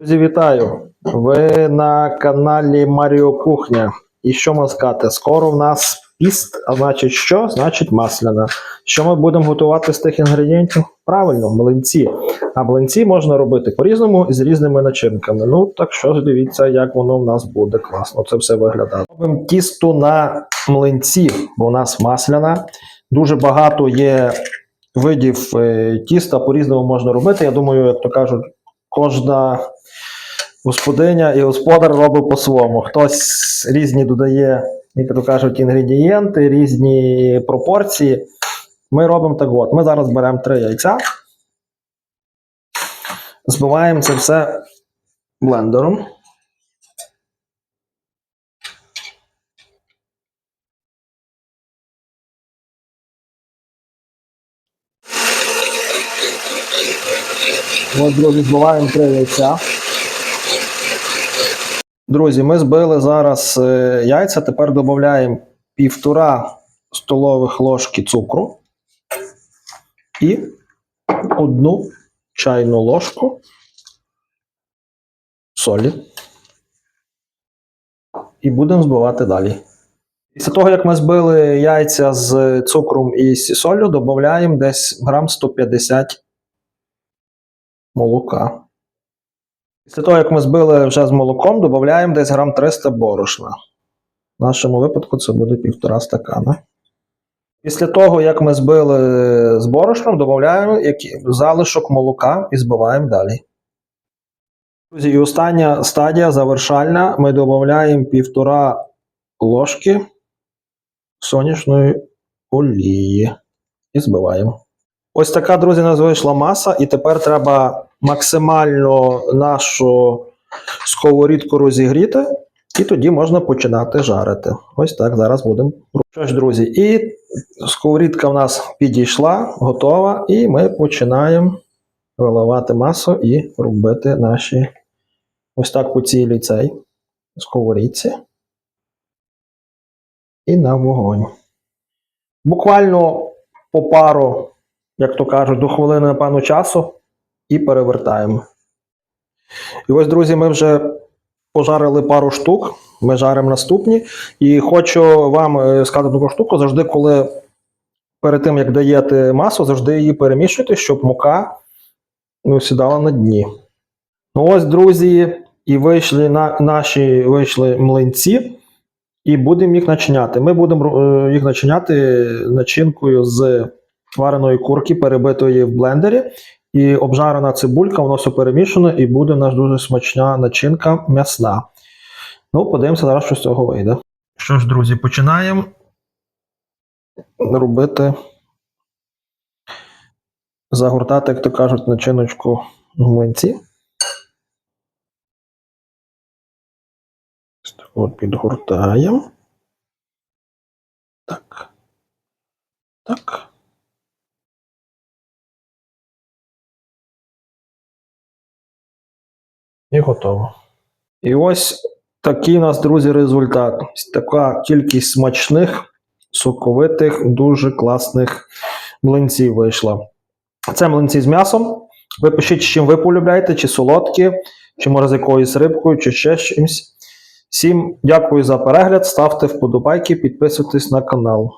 Друзі, вітаю! Ви на каналі Маріо Кухня. І що можна сказати? Скоро в нас піст, а значить що? Значить масляна. Що ми будемо готувати з тих інгредієнтів? Правильно, млинці. А млинці можна робити по-різному і з різними начинками. Ну, так що ж дивіться, як воно в нас буде класно. Це все виглядає. Робимо тісто на млинці, бо у нас масляна. Дуже багато є видів е, тіста, по-різному можна робити. Я думаю, як то кажуть, кожна господиня і господар робить по-своєму. Хтось різні додає, як то кажуть, інгредієнти, різні пропорції. Ми робимо так от. Ми зараз беремо три яйця, збиваємо це все блендером. Ось, друзі, збиваємо три яйця. Друзі, ми збили зараз е, яйця, тепер додаємо півтора столових ложки цукру і одну чайну ложку солі. І будемо збивати далі. Після того, як ми збили яйця з цукром і солью, додаємо десь грам 150 молока. Після того, як ми збили вже з молоком, додаємо десь грам 300 борошна. В нашому випадку це буде півтора стакана. Pісля того, як ми збили з борошном, додаємо залишок молока і збиваємо далі. Друзі, і остання стадія завершальна. Ми додаємо півтора ложки сонячної олії і збиваємо. Ось така, друзі, у нас вийшла маса, і тепер треба максимально нашу сковорідку розігріти, і тоді можна починати жарити. Ось так зараз будемо. Що ж, друзі, і сковорідка в нас підійшла, готова, і ми починаємо виливати масу і робити наші ось так по цілій цей сковорідці. І на вогонь. Буквально по пару як то кажуть, до хвилини, напевно, часу і перевертаємо. І ось, друзі, ми вже пожарили пару штук, ми жаримо наступні. І хочу вам е, сказати таку штуку: завжди, коли перед тим, як даєте масу, завжди її перемішуйте, щоб мука не осідала на дні. Ну ось, друзі, і вийшли на, наші вийшли млинці, і будемо їх начиняти. Ми будемо е, їх начиняти начинкою з вареної курки, перебитої в блендері, і обжарена цибулька, воно все перемішано, і буде у нас дуже смачна начинка м'ясна. Ну, подивимося зараз, що з цього вийде. Що ж, друзі, починаємо робити, загортати, як то кажуть, начиночку в млинці. Ось так От підгортаємо. Так. Так. І готово. І ось такий у нас, друзі, результат. Така кількість смачних, соковитих, дуже класних млинців вийшла. Це млинці з м'ясом. Ви пишіть, з чим ви полюбляєте, чи солодкі, чи може з якоюсь рибкою, чи ще чимось. Всім дякую за перегляд. Ставте вподобайки, підписуйтесь на канал.